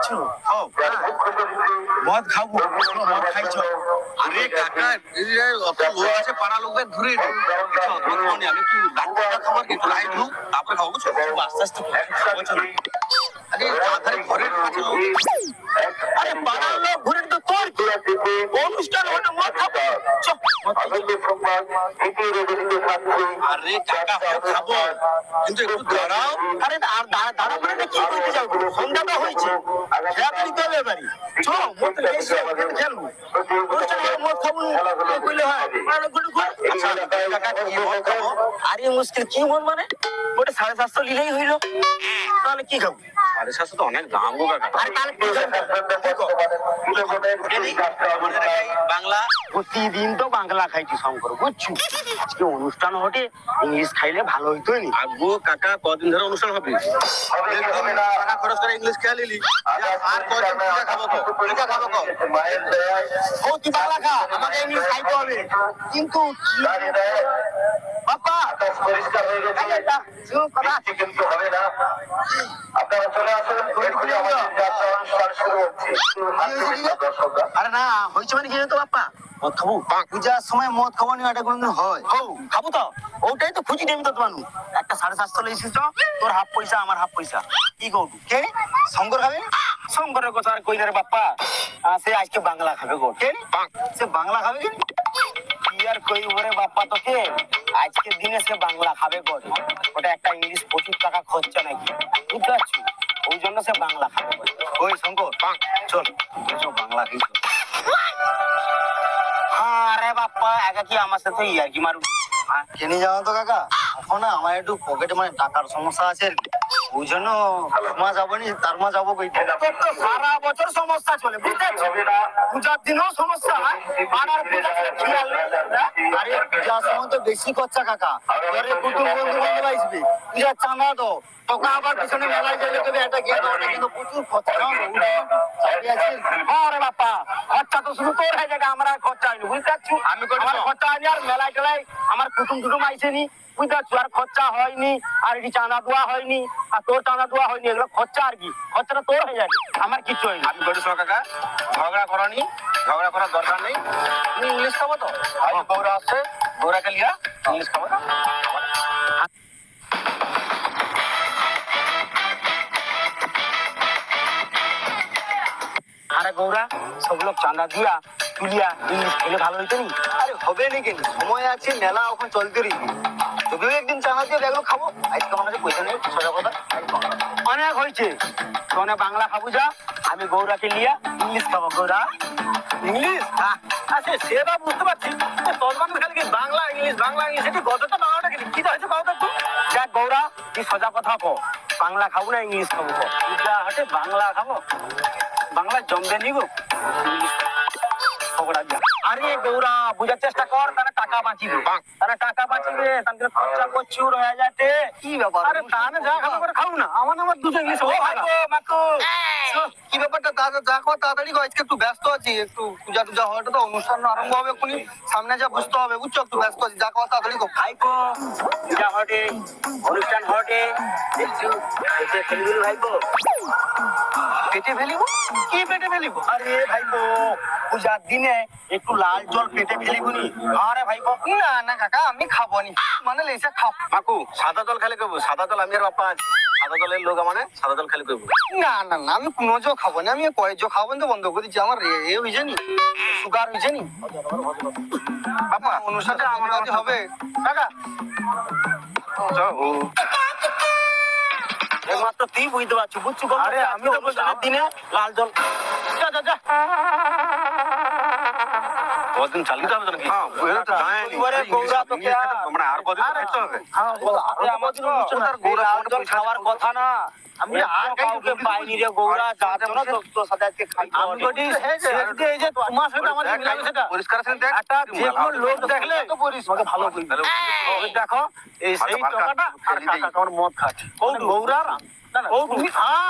দিতে খাও। মদ খাব মদ খাইছো। আরে কাকা অত লোক আছে, পাড়া লোকদের ঘুরে নে আমি কি ডাক্তার খাবার কি? লাই হোক তারপরে খাব আস্তে আস্তে আরে ঘরের আরে পাড়ার লোক ঘুরে অনুষ্ঠান মদ খাব তৃতীয় রবীন্দ্র আরে কাকা হোক খাব। কিন্তু একটু দাঁড়াও। আরে আর দাঁড়া কি করতে হয়েছে। চো মদ খেলব। অনুষ্ঠানে মদ খাব কইলে হয়। আরে মুশকিল কি মন মানে? ওটা সাড়ে সাতশো নিলেই হইল। তাহলে কি খাব? আরে শাশু তো অনেক দাম গো কাকা। আরে তাহলে এই বাংলা? প্রতিদিন তো বাংলা খাইছি শঙ্কর বুঝছ? আজকে অনুষ্ঠান হটে ইংলিশ খাইলে ভালো হইতো নি? আগু কাকা কদিন ধরে অনুষ্ঠান হবে? টাকা খরচ করে ইংলিশ খেয়ে নিলি। আর কদিন পূজা খাব তো? পূজা খাব তো ও তুই বাংলা খা আমাকে ইংলিশ খাইতে হবে। কিন্তু হয়ে কিন্তু হবে না। আপনারা চলে আসুন শুরু হচ্ছে। আরে না হয়েছে মানে কি জানো তো বাপ্পা মদ খাব পূজার সময় মদ খাব নি এটা কোনদিন হয়। হো খাব তো। ওটাই তো খুঁজি নেবি তো তোমার। একটা সাড়ে সাতশো লেগেছিস তো। তোর হাফ পয়সা আমার হাফ পয়সা। কি করব? কে? শঙ্কর খাবে? শঙ্করের কথা আর কইলে রে বাপ্পা। সে আজকে বাংলা খাবে গো কে? সে বাংলা খাবে কি কি আর কই ওরে বাপ্পা তোকে? আজকের দিনে সে বাংলা খাবে গো ওটা একটা ইংলিশ প্রচুর টাকা খরচা নাকি? বুঝতে পারছি? ওই জন্য সে বাংলা খাবে। ওই শঙ্কর চল। বাংলা খাইছো আরে বাপ্পা একা কি আমার সাথে ইয়ার্কি মারু জেনে যাও তো কাকা? এখন আমার একটু পকেটে মানে টাকার সমস্যা আছে আর কি। ওই জন্য মা যাব নি তার মা যাব কইতে? তোর তো সারা বছর সমস্যা চলে বুঝতে পারছিস? পূজার দিনেও সমস্যা হয় পাড়ার পূজা খেয়াল হ্যাঁ? আরে পূজার সময় তো বেশি খরচা কাকা। ঘরে কুটুম বন্ধু বান্ধব আসবে। পূজার চাঁদা দো তোকে আবার পিছনে মেলায় গেলে তবে একটা গিয়ে দাও কিন্তু প্রচুর খরচা। না আছে? আরে বাপ্পা খরচা তো শুধু তোর হয়ে যাবে আমার আর খরচা হয়নি বুঝতে পারছি আমি আমার খরচা হয়নি আর মেলায় টেলায় আমার কুটুম টুটুম আইসেনি বুঝতে পারছি আর খরচা হয়নি আর এটি চাঁদা দেওয়া হয়নি আর তোর চাঁদা দেওয়া হয়নি, এগুলো খরচা আর কি? খরচাটা তোর হয়ে যাবে। আমার কিচ্ছু হয়নি। আমি শোনো কাকা, ঝগড়া করনি, ঝগড়া করার দরকার নেই। তুমি ইংলিশ খাব তো? আজ গৌরা আসছে গৌরাকে লিয়া, ইংলিশ খাব না আরে গৌরা সব লোক চাঁদা দিয়া তুলিয়া ইংলিশ খেলে ভালো হইতো নি? আরে হবে নাকি সময় আছে, মেলা এখন চলতে রই তোকেও একদিন চাঁদা দিয়ে দেখল খাব। আজকে মনে হচ্ছে পয়সা নেই সোজা কথা অনেক হয়েছে তোনে বাংলা খাব যা। আমি গৌরাকে লিয়া ইংলিশ খাব, গৌরা। ইংলিশ? আচ্ছা সেটা বুঝতে পারছি। তোর মানে খালি কি বাংলা, ইংলিশ বাংলা, ইংলিশ? এটি গতটা বাংলাটা কি কি হয়েছে বাংলাটা তুই দেখ, গৌরা, তুই সোজা কথা কো বাংলা খাব না, ইংলিশ খাব যা হটে বাংলা খাব। বাংলা জমবে নি গো। ইংলিশ। আরে গৌরা বুঝার চেষ্টা কর তাহলে টাকা বাঁচিবে তাহলে টাকা বাঁচিবে তাহলে খরচা প্রচুর হয়ে যাচ্ছে। কি ব্যাপার? আরে তাহলে যা খাব করে খাও না। আমার আমার দুটো ইংলিশ ও মাকো। মাকো কি ব্যাপারটা? তাড়াতাড়ি যা তাড়াতাড়ি আজকে একটু ব্যস্ত আছি একটু পূজা টুজা হওয়াটা তো অনুষ্ঠান আরম্ভ হবে এক্ষুনি। সামনে যা বুঝতে হবে বুঝছ? একটু ব্যস্ত আছি। যা তাড়াতাড়ি ভাইপো পূজা হটে অনুষ্ঠান হটে খেলবি পেটে ফেলিব কি পেটে ফেলিব? আরে ভাইপো পূজার দিনে একটু লাল জল পেটে ফেলিবনি আরে ভাইপো। না না কাকা আমি খাব নি। মানে লেসা খাও। মাকু সাদা জল খালি করব সাদা জল আমি আর বাপ্পা আছি। সাদা জলের লোক মানে সাদা জল খালি করব না না না আমি কোনো জো খাব না। আমি কয়েক জো খাব না তো বন্ধ করে দিচ্ছি। আমার এ- হয়েছে নি। সুগার হয়েছে নি। বাবা অনুষ্ঠানটা আমার কাছে হবে। কাকা। একমাত্র তুই বুঝতে পারছ বুঝছ আরে আমি তো দিনে লাল জল যা যা যা। কদিন চালিয়ে হবে নাকি এবারে আর- মানে কদিন তো হবে? হ্যাঁ, আরে খাওয়ার কথা না। আমি আর কাউকে পাইনি রে গৌরা যার জন্য তোর সাথে আজকে খাইতে আমি হবে। বলি, এই যে তোমার সাথে আমাদের মিলাবে সেটা পরিষ্কার আছে দেখ। একটা যে কোনো লোক দেখলে তো বলিস তোমাকে ভালো বলবে দেখো এই সেই টাকাটা আর খেলি আমার মদ খাচ্ছে। গৌরার না, ও তুমি হ্যাঁ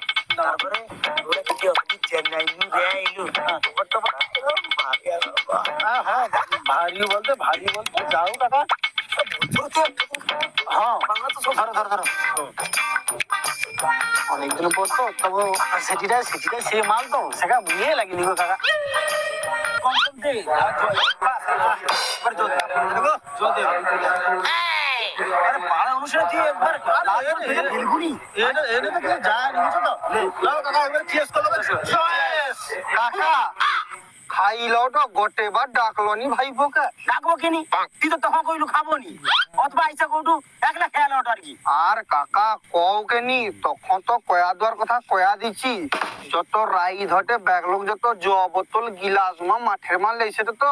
তারপরে ওরা কি কি চেন্নাই নু ভারী হ্যাঁ ভারী বলতে ভারী বলতে যাও কাকা। বাংলা তো সব ধরো ধরো ধরো। অনেকদিন পর তো তবু সেটিটা সেটিটা সে মাল তো সেটা বুঝিয়ে লাগেনি গো কাকা। কম কম দে। আর জল বাস আর জল দেখো জল দে আরে পাড়া অনুষ্ঠানে তুই একবার লাল জল পেটে এটা এটা তো কিছু যায় নিছো তো? লাও কাকা এবার চিয়াস করো চয়েস কাকা খাইলো তো গোটে বার ডাকলো নি ভাই পোকা ডাকবো কেনি? তুই তো তখন কইলু খাব নি। অথবা আইসা কৌটু একলা খেয়াল ওটা কি। আর কাকা কওকে নি তখন তো কয়া কথা কয়া দিছি। যত রাই ধটে ব্যাগলোক যত জ বোতল গিলাস মা মাঠের মাল লেছে তো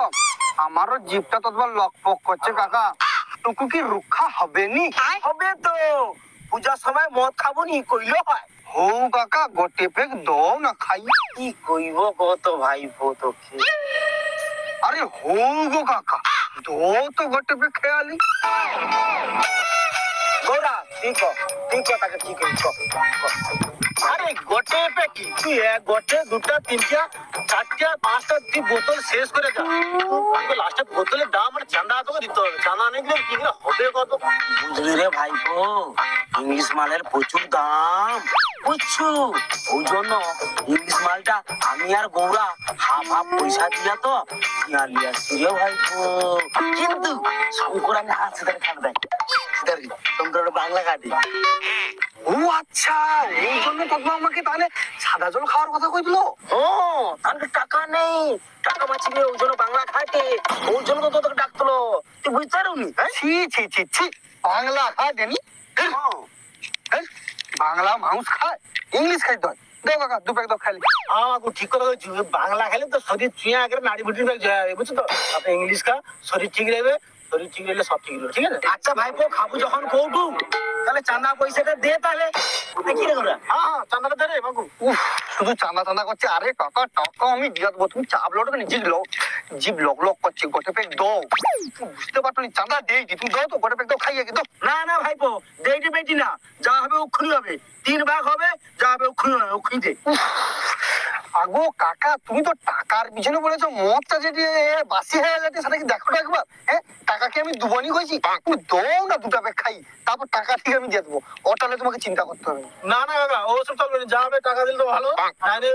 আমারও জিপটা তো তোমার লকপক করছে কাকা। টুকু কি রুক্ষা হবে নি হবে তো পূজার সময় মদ খাব নি কইলো হয় হৌ কাকা গোটে পেক দৌ না খাই কি কইব কত ভাই তোকে আরে হৌ গো কাকা দৌ তো গোটে পেক খেয়ালি গৌরা তুই ক তুই ক তাকে কি কই ক ক। আরে গোটে পে কি? তুই এক বোতল শেষ করে বোতলের দাম হবে? প্রচুর দাম। বুঝছ? ওই জন্য ইংলিশ মালটা আমি আর গৌরা হাফ হাফ পয়সা দিয়া তো কিনা লিয়া ভাইপো। কিন্তু শঙ্কর আমি হাত সেটাকে খাট দেয় সেটাকে বাংলা কাটে। ও আচ্ছা এই জন্য তখন আমাকে তাহলে সাদা জল খাওয়ার কথা কই দিলো ও তাহলে টাকা নেই। টাকা মাছি ওই জন্য বাংলা খাটে ওই জন্য তো তোকে ডাকতো তুই বুঝতে পারুনি হ্যাঁ? ছি ছি ছি ছি বাংলা মাউস খায়? ইংলিশ খাইতে হয়। দেখ কাকা দু প্যাক দাও খালি আমাকে ঠিক কথা বলছি। বাংলা খেলে তো শরীর চুয়া করে নাড়ি বুটি বুঝছ তো? আপনি ইংলিশ কা শরীর ঠিক রহবে শরীর ঠিক রইলে সব ঠিক রইবে ঠিক আছে? আচ্ছা ভাইপো খাব যখন কৌটু। তাহলে চাঁদা পয়সাটা দে তাহলে। দেখি রে গৌরা হ্যাঁ হ্যাঁ চান্দাটা দে রে বাবু। উফ শুধু চাঁদা চাঁদা করছে। আরে কাকা টাকা আমি দিয়ে দেবো। তুমি চাপ লোট জিভ লোক জিভ লক লক করছে গোটে প্যাক দাও। বুঝতে পারছ নি চাঁদা দেই দি তুমি দাও তো গোটে প্যাক দাও খাইয়ে কি দাও। না না ভাইপো দেইটি বেটি না। যা হবে উখুনি হবে। তিন ভাগ হবে যা হবে উখুনি হবে উখুনি দে আগো কাকা তুমি তো টাকার পিছনে বলেছ মদটা যেটি বাসি হয়ে যাচ্ছে সেটা কি দেখো একবার? হ্যাঁ টাকাকে আমি দুবনি কইছি তুমি দৌ না দুটা প্যাক খাই তারপর টাকা ঠিক আমি দিয়ে দেবো। ওটালে তোমাকে চিন্তা করতে হবে না। না কাকা ও সব চলবে যা হবে টাকা দিলে তো ভালো। নাহলে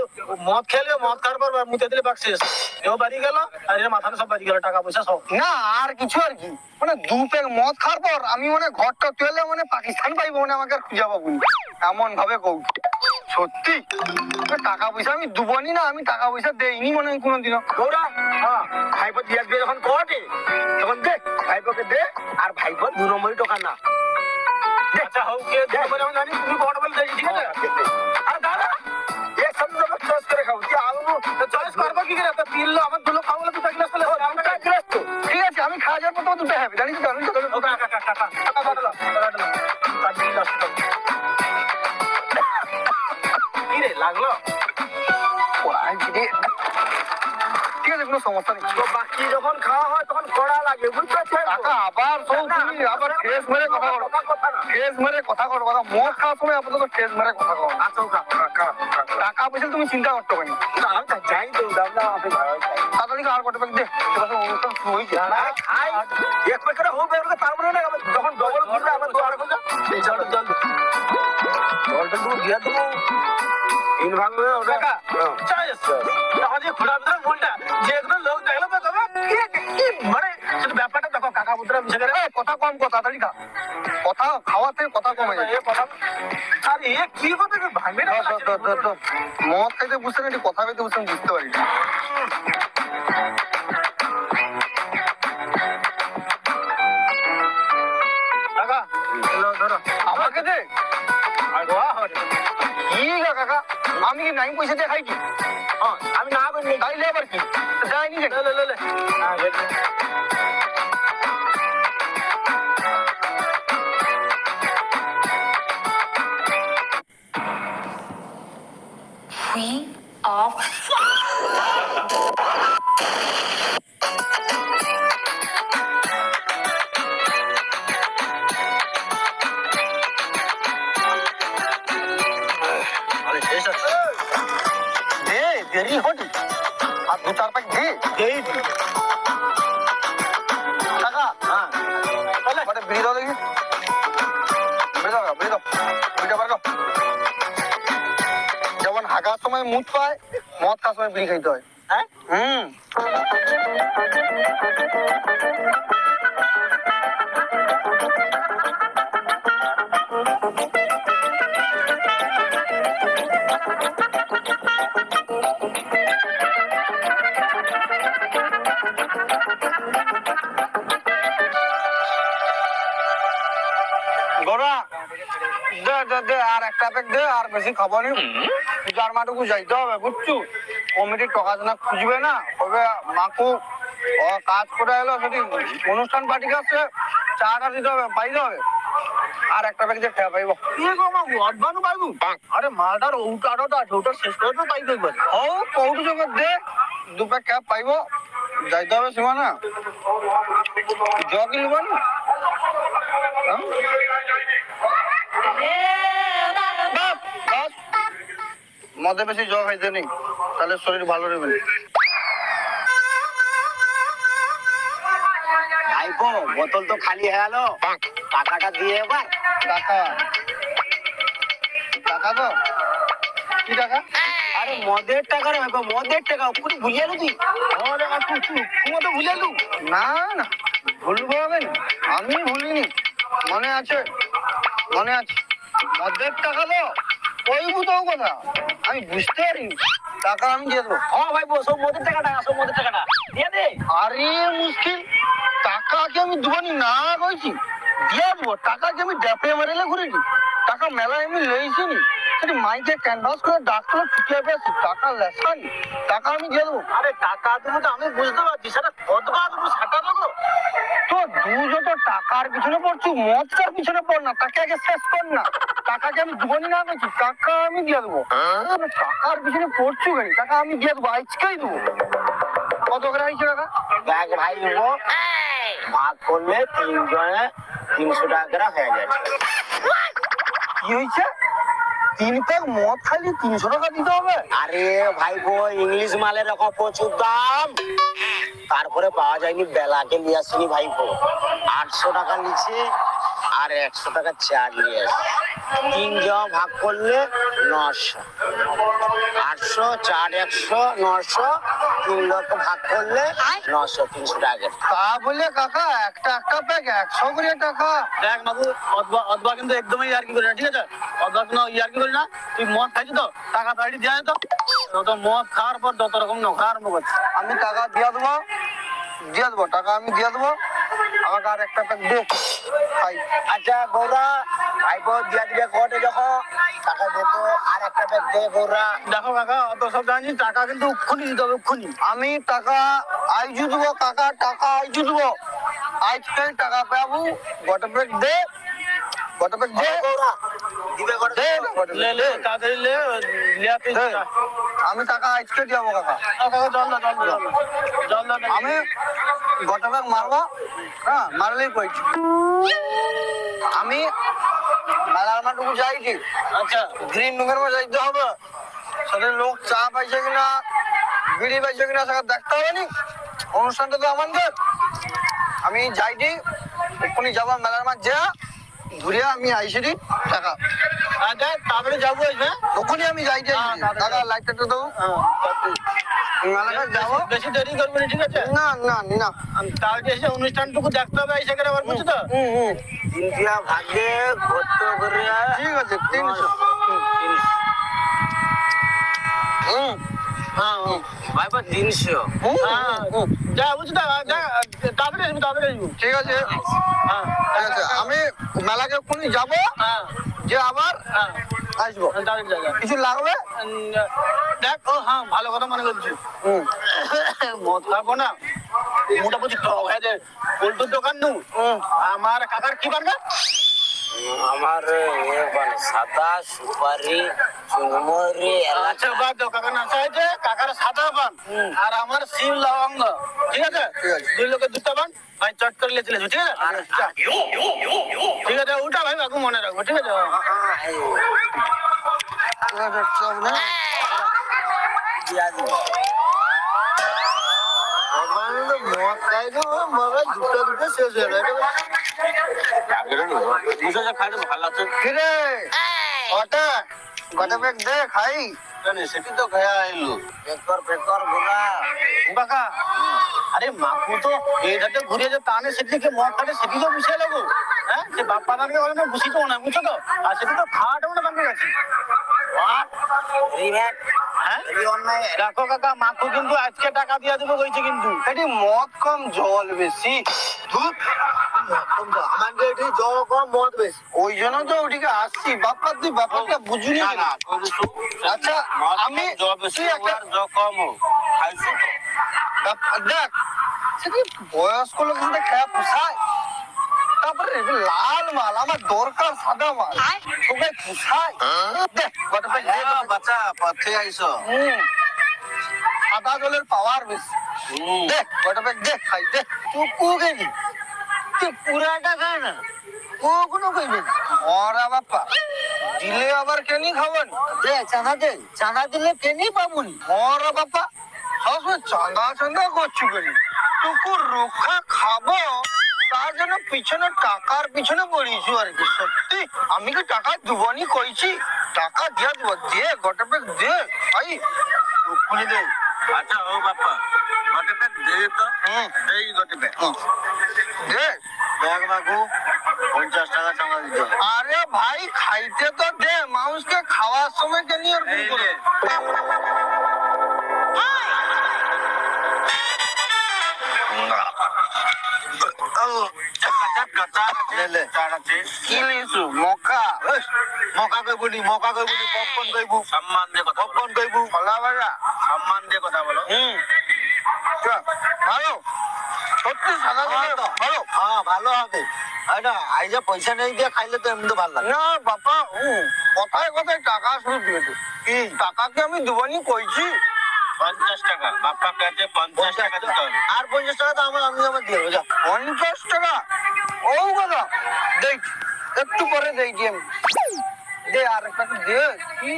মদ খেলে মদ খাওয়ার পর মুতে দিলে বাক শেষ। এও বাড়ি গেল আর এর মাথানে সব বাড়ি গেল টাকা পয়সা সব। না আর কিছু আর কি। মানে দু প্যাক মদ খাওয়ার পর আমি মানে ঘরটা তুলে মানে পাকিস্তান পাইবো মানে আমাকে আর খুঁজে পাবো। এমন ভাবে কৌ সত্যি? টাকা পয়সা আমি দুবনি না আমি টাকা পয়সা দেইনি মনে হয় কোনোদিনও। গৌরা হ্যাঁ ভাইপো দিয়ে আসবে যখন কটে তখন দে ভাইপোকে দে আর ভাইপো দু নম্বরই টাকা না। আচ্ছা হোক আমি তুমি বড় বলে দেখি ঠিক আছে? আর দাদা! এক সামনে চয়েস করে খাও আলু? চয়েস করব কি করে? তো তিনলো আমার দুলো খাব দুটো গ্লাস পেলে আমরা গ্লাস তো। ঠিক আছে আমি খাওয়া যাওয়ার পর তোমার দুটো হবে জানিস তো জানিস কোনো সমস্যা নেই। তো বাকি যখন খাওয়া হয় তখন কড়া লাগে বুঝতে পারছ কাকা আবার সব তুমি আবার ফেস মেরে কথা বলো। কথা ফেস মেরে কথা করো কথা মদ খাওয়ার সময় আপাতত ফেস মেরে কথা করো আচ্ছা কাকা টাকা পয়সা তুমি চিন্তা করতে পারি আমি যাই তো দাদা আপনি তাড়াতাড়ি আর কটা প্যাক দে এবার অনুষ্ঠান শুরু হয়েছে খাই। এক প্যাকেট হবে ওকে তারপরে না যখন ডবল ঘুরবে আবার দু আড়াই ঘণ্টা জল জল। জলটা দিয়ে দেবো। হয়ে ওটা কাকা চয়েস তখন যে ঘোরা কম কথা তাড়াতাড়ি খা। কথা খাওয়াতে কথা কমে যায় কথা আর এ কি কথা কি ভাঙবে না। মদ খাইতে বুঝতে না কথা খাইতে বুঝতে বুঝতে পারি না। আমাকে দে। কাকা আমি কি নাই পয়সা দিয়ে খাই কি হ্যাঁ আমি না করি তাই পাইলে আবার কি যায়নি যেমন হাগার সময় মুখ পায় মদ খাওয়ার সময় বিড়ি খাইতে হয় হ্যাঁ হুম দে আর একটা প্যাক দে আর বেশি খাব নি। পূজার মাটুকু যাইতে হবে বুঝছু? কমিটির টাকা না খুঁজবে না তবে মাকু ও কাজ করে এলো সেটি অনুষ্ঠান পার্টি কাছে চাটা দিতে হবে পাইতে হবে আর একটা প্যাক দিয়ে খেয়া পাইব। কি গো মা অডবানু পাইবু? আরে মালটার ওটা আছে ওটা শেষ করে তো পাইবে একবার। ও কৌটু জগৎ দে দু প্যাক ক্যাব পাইব যাইতে হবে সীমানা। মদে বেশি জগ খাইতে নেই তাহলে শরীর ভালো ভাইপো বোতল তো খালি হয়ে গেল। টাকাটা দিয়ে এবার। টাকা? টাকা তো? কি টাকা? আরে মদের টাকা রে ভাইপো মদের টাকা পুরি ভুলিয়ে গেল তুই। আরে কাকু তুই তো ভুলে গেলু? না না ভুলবো হবে আমি ভুলিনি। মনে আছে? মনে টাকা তো ওই বুঝাও কথা। আমি বুঝতে পারিনি টাকা আমি দিয়ে দেবো। ও ভাইপো সব মদের টাকাটা সব মদের টাকাটা। দিয়ে দে। আরে মুশকিল টাকা কি আমি দেবনি না কইছি? দিয়ে দেবো। টাকা কি আমি ডেপে মারিলে ঘুরেছি টাকা মেলা আমি লইছি নি। সেটি মাইকে ক্যানভাস করে ডাক্তার ছুটিয়ে পেয়েছি। টাকা লেসানি টাকা আমি দিয়ে দেবো। আরে টাকা তুমি তো আমি বুঝতে পারছি। সেটা কত টাকা তুমি সাটা দেবো তো দুজো তো টাকার পিছনে পড়ছু মদটার পিছনে পড় না তাকে আগে শেষ কর না। টাকাকে আমি দুবনি না পেয়েছি টাকা আমি দিয়ে দেবো। টাকার পিছনে পড়ছু কেন? টাকা আমি দিয়ে দেবো আজকেই দেবো। কত করে আইছে টাকা? দেখ ভাই ও ভাগ করলে তিনজনে তিনশো টাকা করে হয়ে যাচ্ছে কি হয়েছে তিন প্যাক মদ খালি তিনশো টাকা দিতে হবে? আরে ভাইপো ইংলিশ মালের এখন প্রচুর দাম। তারপরে পাওয়া যায়নি বেলাকে নিয়ে আসিনি ভাই ভাইপো। আটশো টাকা নিচে আর একশো টাকা চার নিয়ে আসি। তিন জমা ভাগ করলে নশো। আটশো চার একশো নশো তিন লক্ষ ভাগ করলে নশো তিনশো টাকা। তা বলে কাকা একটা একটা প্যাক একশো করে টাকা। দেখ বাবু অদবা কিন্তু একদমই ইয়ার্কি করি না ঠিক আছে? অদবা কোনো ইয়ার্কি করি না তুই মদ খাইছি তো? টাকা তাড়ি দিয়ে তো তো মদ খাওয়ার পর যত রকম নখা আরম্ভ করছে। আমি টাকা দিয়ে দেবো দিয়ে দেবো টাকা আমি দিয়ে দেবো। আমাকে আর একটা প্যাক দে খাই আচ্ছা গৌরা। ভাইপো দিয়া দিবে কোর্টে যখন। টাকা দে তো আর একটা দে গৌরা। দেখো কাকা অত সব জানি টাকা কিন্তু উক্ষুনি দিতে হবে উক্ষুনি আমি টাকা আইজু দেবো কাকা টাকা আইজু দেবো। আজকে টাকা পাবো গোটা প্যাক দে। লিয়াতে দে। আমি টাকা আজকে দিয়াবো কাকা। কাকা আমি প্যাক মারবো হ্যাঁ মারলেই কইছি। আমি মেলার মাঠুকু যাইছি। আচ্ছা। গ্রিন রুমের মধ্যে যাইতে হবে। সাথে লোক চা পাইছে কিনা বিড়ি পাইছে কিনা সেটা দেখতে হবে নি। অনুষ্ঠানটা তো আমাদের। আমি যাইছি এক্ষুনি যাব মেলার মাঠ যা ঘুরে আমি আইসি নি টাকা। আচ্ছা তারপরে যাব হ্যাঁ ওখানে আমি যাইতে হ্যাঁ। টাকা লাইটটা তো দেবো বেশি দেরি করবি না ঠিক আছে? না না না আমি তাহলে এসে অনুষ্ঠানটুকু দেখতে হবে এসে করে আবার বুঝছ তো? হুম হুম। তিনটিয়া ভাগে কত করে? ঠিক আছে তিনশো। হুম। হ্যাঁ তিনশো। হ্যাঁ। আসবি ঠিক আছে। হ্যাঁ ঠিক আমি মেলাকে এক্ষুনি যাব হ্যাঁ। যে আবার হ্যাঁ। আসব। যা যা। কিছু লাগবে? দেখ ও হ্যাঁ ভালো কথা মনে করছি। মদ খাব না। মোটামুটি টক হয়ে যায়। পোল্টুর দোকান নু। আমার কাকার কি বানবে আমার সাদা সুপারি চুরমুরি আচ্ছা বাদ দাও কাকা না চাইছে কাকার সাদা পান আর আমার সিম লবঙ্গ ঠিক আছে? দুই লোকের দুটা পান ভাই চট করে লেচু ঠিক আছে। ঠিক আছে ওটা ভাই বাকু মনে রাখব ঠিক আছে? মদ খাই তো মগা দুটো দুটো শেষ হয়ে গেল। খাইলে ভালো লাগছে কিরে ওটা গটা ব্যাগ দে খাই। সেটি তো খেয়া এলো। পেকর পেকরগুলা কাকা আরে মাকু তো এইটাতে ঘুরে যে টানে সেদিকে মদ খাটে সেটি তো বুঝে লাগো হ্যাঁ সে বাপ্পা দাঁড়িয়ে বলে না বুঝি তো না বুঝছ তো? আর সেটি তো খাওয়াটা মানে বানিয়ে গেছে দেখো কাকা মাকু কিন্তু আজকে টাকা দিয়ে দেবো কইছে কিন্তু। এটি মদ কম জল বেশি। ধুপ আমাকে এটি জল কম মদ বেশি। ওই জন্য তো ওদিকে আসছি। বাপ্পা তুই ব্যাপারটা বুঝুনি। না কেন? না আচ্ছা আমি দেখ সেটি বয়স্ক লোক সাথে খেয়া পোষায়? তারপরে লাল মাল আমার দরকার সাদা মাল সবাই পোষায়? দেখ গটা ব্যাগ দে, হ্যাঁ, বাচ্চা পথে আইছো। হুম। সাদা জলের পাওয়ার বেশি। দেখ ব্যাগ দেখ খাই দেখ তুই কুকেনি তুই পুরাটা খায় না? ও কোনো কইবে না। ওরা বাপ্পা। দিলে আবার কেনি খাবেন? দে চানা দে চানা দিলে কেনি পাবুনি? ওরা বাপ্পা সবসময় চাঁদা চাঁদা করছু কেন? টুকু রক্ষা খাব তার জন্য পিছনে টাকার পিছনে পড়িয়েছি আর কি সত্যি? আমি কি টাকা দুবানি কইছি? টাকা দিয়া দিব দে গোটা পেক দে ভাই খুলে দে। আচ্ছা ও বাপ্পা গটে পেট দে তো। এই গটে পেট দে দেখ বাবু পঞ্চাশ টাকা চাঁদা দিতে আরে ভাই খাইতে তো দে মানুষকে খাওয়ার সময়। কি কইবু। সম্মান দিয়ে কথা বলো। ভালো? সত্যি সাদা হ্যাঁ ভালো হ্যাঁ ভালো হবে। আরে না আই যে পয়সা নেই দিয়ে খাইলে তো এমনি ভালো লাগে। না বাপা হুম, কথায় কথায় টাকা শুরু দিয়েছে কি? টাকাকে আমি দুবানি কইছি। পঞ্চাশ টাকা বাপ্পা কাছে পঞ্চাশ টাকা দিতে হবে। আর পঞ্চাশ টাকা তো আমার আমি আমার দিয়ে দেবো পঞ্চাশ টাকা? ও কথা দেখ একটু পরে আমি। দে আর একটা দে। কি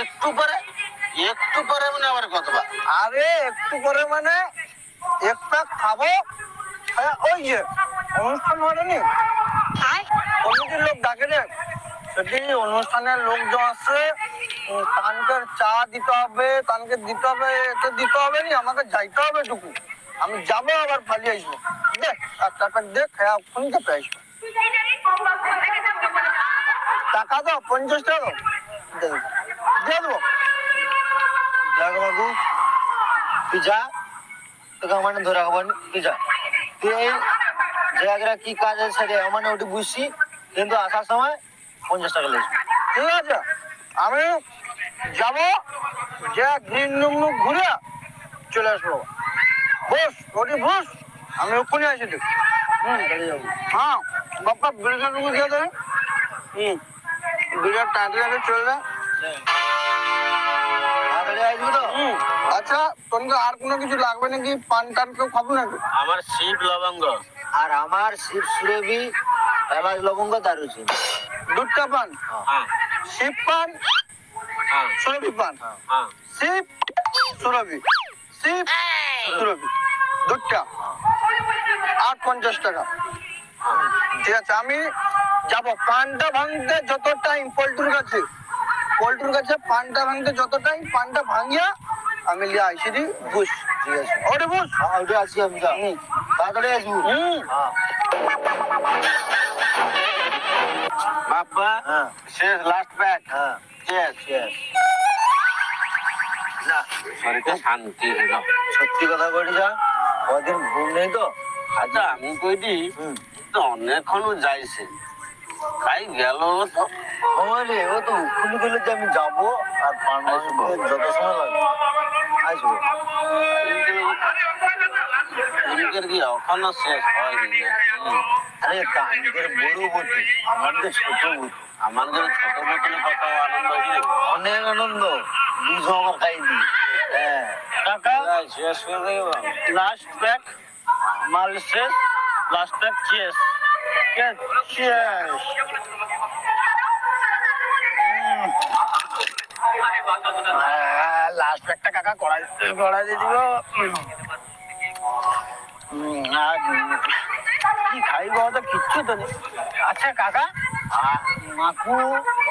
একটু পরে? একটু পরে মানে আবার কত বা আরে একটু পরে মানে একটা খাব হ্যাঁ, ওই যে অনুষ্ঠান হয়নি। কমিটির লোক ডাকে রে সেটি অনুষ্ঠানের লোকজন উম, তানকে চা দিতে হবে তানকে দিতে হবে এতে দিতে হবে নি আমাকে যাইতে হবে টুকু আমি যাব আবার পালিয়ে আসব। দেখ আর টাকা দেখ হ্যাঁ ফোন করতে আসব? টাকা দাও পঞ্চাশ টাকা দিয়ে দেবো। দেখ বাবু তুই যা। তোকে আমার ধরে রাখব না, তুই তুই জায়গাটা কি কাজ আছে সেটা আমার ওটি বুঝছি কিন্তু আসার সময় পঞ্চাশ টাকা লেগেছে। ঠিক আছে? আমি যাব যে গ্রিন রুম ঘুরে চলে আসব। বস ওটি বস আমি ওখানে হুম চলে হ্যাঁ বাপ্পা বিড়িটা রুমে দেবে হুম। টাঁটে টাঁটে চলে যা। আচ্ছা তোমাকে আর কোনো কিছু লাগবে নাকি? পান টান কেউ খাব নাকি? আমার শিব লবঙ্গ। আর আমার শিব সুরভি এলাচ লবঙ্গ দারুচিনি। দুধটা পান? হ্যাঁ। শিব পান? হ্যাঁ। সুরভি পান? হ্যাঁ। শিব সুরভি শিব সুরভি দুধটা? আট পঞ্চাশ টাকা। ঠিক আছে আমি যাব। পানটা ভাঙতে যত টাইম পল্টুর কাছে। পল্টুর কাছে পানটা ভাঙতে যত টাইম পানটা ভাঙিয়া আমি লিয়ে আইসি দি বুস ঠিক আছে। ওরে বুঝ হ্যাঁ ওটা আছি আমি যা। হুম। তাড়াতাড়ি আসবি। হুম। হ্যাঁ বাপ্পা হ্যাঁ। শেষ লাস্ট প্যাক হ্যাঁ। চেস yes. না শরীরটা শান্তি হলো সত্যি কথা বলি যা। কদিন ঘুম নেই তো? আচ্ছা আমি কইদি হুম। তো অনেকক্ষণ যাইছে। তাই গেল তো। ও তো উকুনি করলে যে আমি যাব আর পান যত সময় লাগবে আসব কিন্তু কি এখনও শেষ হয়নি আরে তাদের বড় বটে আমাদের ছোট বটে আমাদের ছোট বোতলে কত আনন্দ অনেক আনন্দ। দুশো আমার খাই দি হ্যাঁ। কাকা? শেষ করে লাস্ট প্যাক মাল শেষ লাস্ট প্যাক চেস চেস লাস্ট প্যাকটা কাকা কড়াই কড়াই দিয়ে দিব কি খাই গো তো কিচ্ছু তো নেই আচ্ছা কাকা মাকু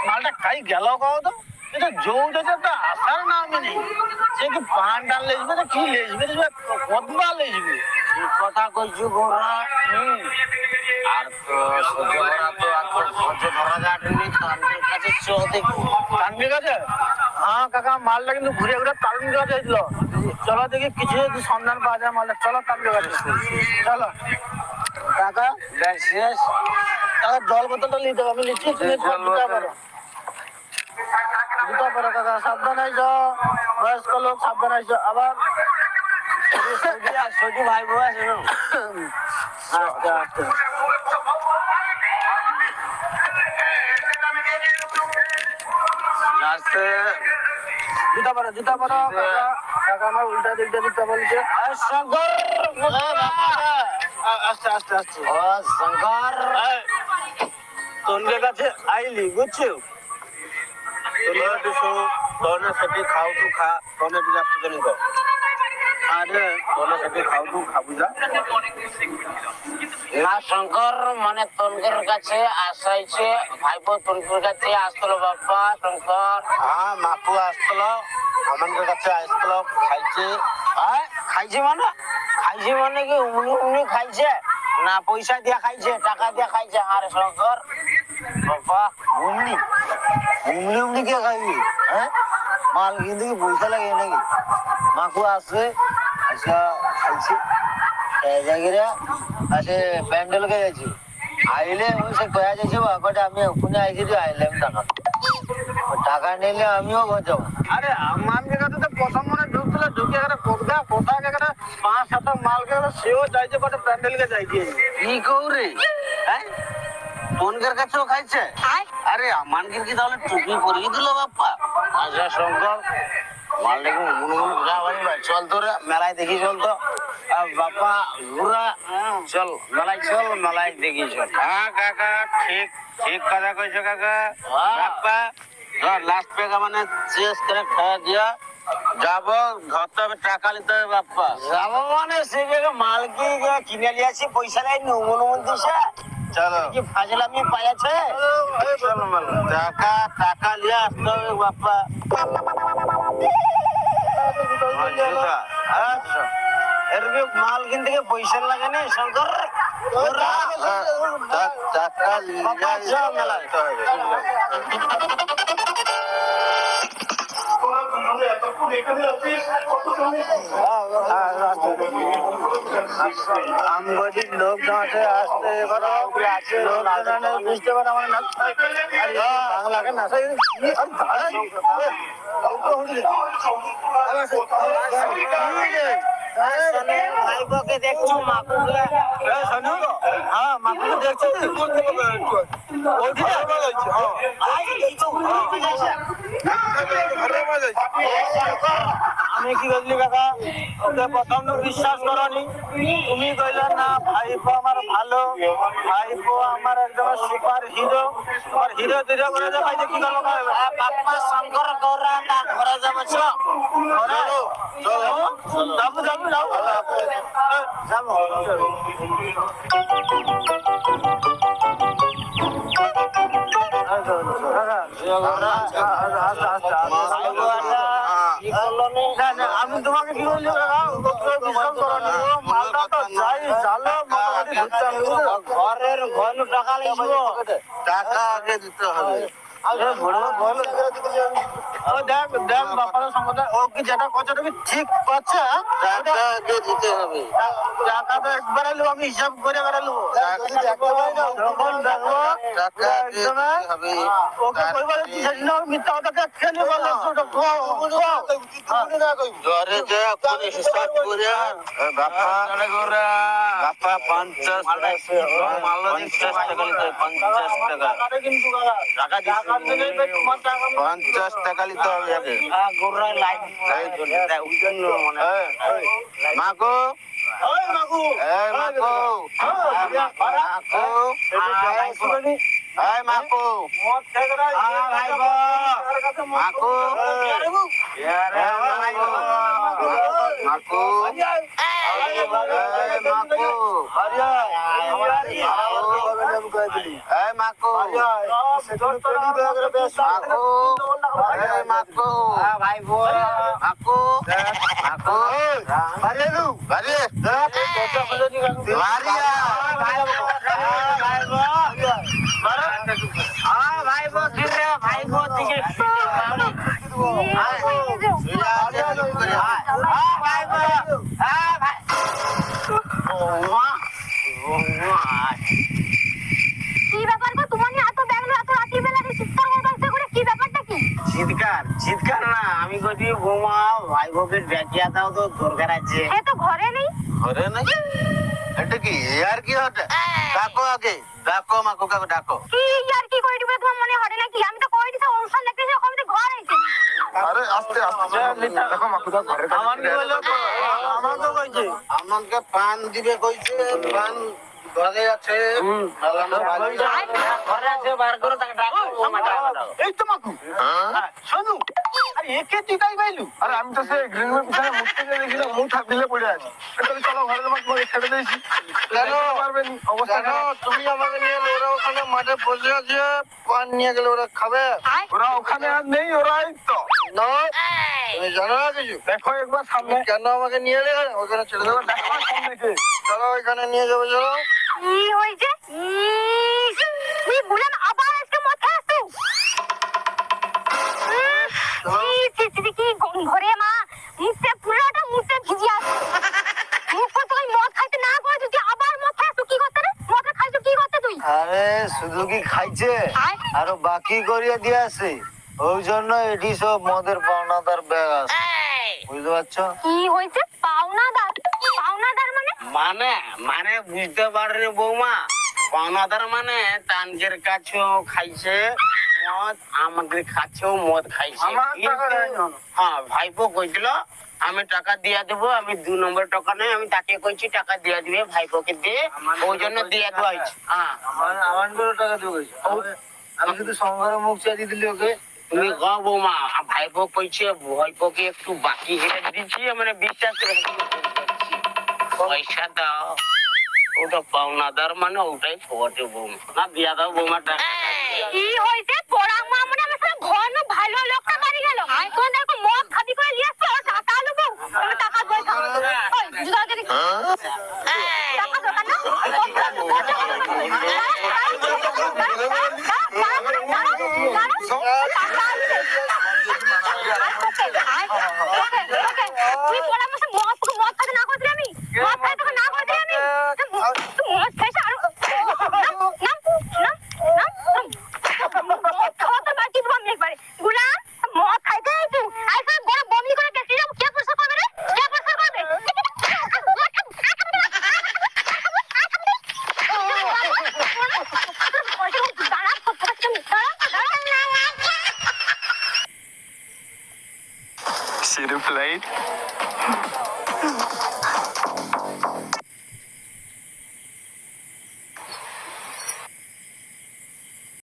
মালটা খাই গেল কও তো এটা যৌদেতে তো আসার নামই নেই সে কি পান ডাল লেজবে তো কি লেজবে কতবার লেজবে কথা কইছু গোরা আর তো সহ্য করা তো আর সহ্য ধরা যায়নি তাদের কাছে চো দেখি। তানভীর কাছে? হ্যাঁ কাকা মালটা কিন্তু ঘুরে ঘুরে তানভীর কাছে এসেছিল চলো দেখি কিছু যদি সন্ধান পাওয়া যায় মালটা। চলো তানভীর কাছে চলো। কাকা শেষ। কাকা জল বোতলটা নিতে হবে আমি নিচ্ছি তুমি বোতল। পারো। দিতে পারো কাকা সাবধান আইসো। বয়স্ক লোক সাবধান আইসো। আবার সজু ভাই বউ আছে না আস্তে আস্তে লাস্টে পরো পারো পরো। কাকা আমার উল্টা দিকটা জুতা বলছে। আস্তে আস্তে আস্তে। ও শঙ্কর! তোর কাছে আইলি বুঝছ? তোর সেটি খাও তু খা তোর দিকে আপনি জানি তো আরে তোর সেটি খাও তু খাবু যা না শঙ্কর মানে তনকের কাছে আসাইছে ভাইপো তনকের কাছে আসলো বাপ্পা শঙ্কর। হ্যাঁ মাকু আসছিল আমাদের কাছে আসছিল খাইছে। হ্যাঁ খাইছে মানে? খাইছে মানে কি? উনি উনি খাইছে? না পয়সা দিয়া খাইছে টাকা দিয়া খাইছে আরে শঙ্কর? বাপ্পা উমনি উমনি উমনি কে খাইবি? হ্যাঁ? মাল কিন্তু কি পয়সা লাগে নাকি? মাকু আসে আচ্ছা খাইছে। জায়গায় আছে প্যান্ডেল কে যাচ্ছি আইলে ওই সে কয়া যাচ্ছে বাবাটা আমি ওখানে আইছি তো আইলাম টাকা। টাকা নিলে আমিও ঘর যাব আরে আমার জায়গাতে তো প্রথম মনে ঢুকছিল ঢুকে এখানে কোথা কোথা এখানে পাঁচ সাত মালকে সেও চাইছে বটে প্যান্ডেলকে চাইছে কি কৌরে হ্যাঁ? তনকের কাছেও খাইছে? আরে আমানকে কি তাহলে টুপি পরিয়ে দিল বাপ্পা? আচ্ছা শঙ্কর মাল দেখি মনে মনে যা ভাই চল তোরে মেলায় দেখি চল তো। আর বাপ্পা ঘুরা। চল মেলায় চল মেলায় দেখি চল। হ্যাঁ কাকা ঠিক ঠিক কথা কইছো কাকা। বাপ্পা লাস্ট পেগা মানে শেষ করে খাওয়া দিয়া যাব ধরতে হবে টাকা নিতে হবে বাপ্পা। যাব মানে সে জায়গায় মাল কিনে নিয়ে আসি পয়সা নেই নমন নমন দিছে। চলো। কি ফাজল আমি পাইয়াছে চলো মাল টাকা টাকা নিয়ে আসতে হবে বাপ্পা। আচ্ছা মাল কিনতে গিয়ে পয়সা লাগে না শঙ্কর। টাকা নিয়ে আমগদির লোক দাঁড়াতে আসতে পারো লোক বুঝতে পারো আমার না বাংলাকে না ভাইপোকে দেখছ মাকুকে হ্যাঁ মাকে দেখছি আমি কি করলি কাকা? ওকে প্রথম বিশ্বাস করনি। তুমি কইলে না ভাইপো আমার ভালো। ভাইপো আমার একদম সুপার হিরো আর হিরো হিরো করে দেখাইছে কি করব বাপ্পা শঙ্কর গৌরা না ঘরে যাব যাব? যাব যাব কি ঘরের ঘন টাকা লিখব টাকা আগে দিতে হবে। দেখ দেখ বাপার সঙ্গে ও কি যেটা করছে ওটা কি ঠিক করছে? টাকাকে দিতে হবে। টাকা তো একবার এলো আমি হিসাব করে বেড়ালো যখন দেখব টাকা একদম হবে। ওকে কইবার দিছিস না মিথ্যা কথা কেন বলল? ছোট জ্বরে যে আপনি হিসাব করে বাপা বাপা পঞ্চাশ পঞ্চাশ টাকা। লিতে পঞ্চাশ টাকা। কিন্তু টাকা। পঞ্চাশ টাকা লিতে হবে আগে মাকো মাকো মাকো মাকো মাকো মাকো এই মাকো মাকো মাকো মাকো মাকো বাড়ি বাড়িয়া কি ব্যাপার গো তোমার নিয়ে এত ব্যাগলো এত রাত্রি বেলা চিৎকার করতে করে কি ব্যাপারটা কি চিৎকার চিৎকার না আমি কইছি বৌমা ভাই বউকে ডাকিয়া দাও তো দরকার আছে। সে তো ঘরে নেই। ঘরে নাই? এটা কি? আর কি হটে ডাকো আগে ডাকো মাকো কাকো ডাকো। কি আর কি করে দিবে তোমার মনে হয় নাকি? আমি তো কই দিছি অনুষ্ঠান দেখতেছি ওখানে তো ঘর আইছে আরে আস্তে আস্তে। দেখো মাকুদা ঘরের কাছে আমার কি বলল আমার তো কইছে। আমাকে পান দিবে কইছে পান আমি তো সে গ্রিন রুমের পিছনে মুখতে গিয়ে মুখ হাত দিলে পড়ে আছে। চলো ঘরে তোমাকে ছেড়ে দিয়েছি। পারবেন অবস্থা তুমি আমাকে নিয়ে ওরা ওখানে মাঠে বসে আছে পান নিয়ে গেলে ওরা খাবে। ওরা ওখানে আর নেই ওরাই তো। না? তুমি জানো না কিছু? দেখো একবার সামনে। কেন আমাকে নিয়ে এলে এখানে? ওখানে ছেড়ে দেবো। দেখো সামনে চলো ওইখানে নিয়ে যাব চলো। তুই বুলাম আবার আজকে মাথায় আসতো। কি গম- ঘরে মা মুখে পুরোটা মুখে ভিজে আছে মুখ তো তুই মদ খাইতে না করে তুই আবার মদ খাইছ কি করতে রে? মদ খাইছ কি করতে তুই? আরে শুধু কি খাইছে। আরও বাকি করিয়ে দিয়ে ওই জন্য এটি সব মদের পাওনাদার ব্যাগ আছে। বুঝতে পারছ? কি পাওনাদার পাওনাদার? মানে মানে বুঝতে পারেনি বৌমা। পাওনাদার মানে তানকের কাছেও খাইছে মদ আমাদের কাছেও মদ খাইছে। কিন্তু-। হ্যাঁ ভাইপো কইছিল আমি টাকা দিয়া দেবো আমি দু নম্বর টাকা নেই আমি তাকে কইছি টাকা দিয়া দিবে ভাইপোকে দিয়ে ওই জন্য দিয়া দেওয়া হয়েছে। হ্যাঁ। টাকা দিয়ে আমি শুধু সংঘরে মুখ চাই দিলি ওকে। তুমি গ বৌমা ভাইপো কইছে ভাইপোকে একটু বাকি হেরে দিচ্ছি মানে বিশ্বাস করে পয়সা দাও। ওটা পাওনাদার মানে ওটাই ফোয়াটে বৌমা না, দিয়া দাও বৌমা টাকা কি হইছে পড়া মা মনে আমার ঘন ভালো লোকটা মারি গেল। কোন দেখো, মদ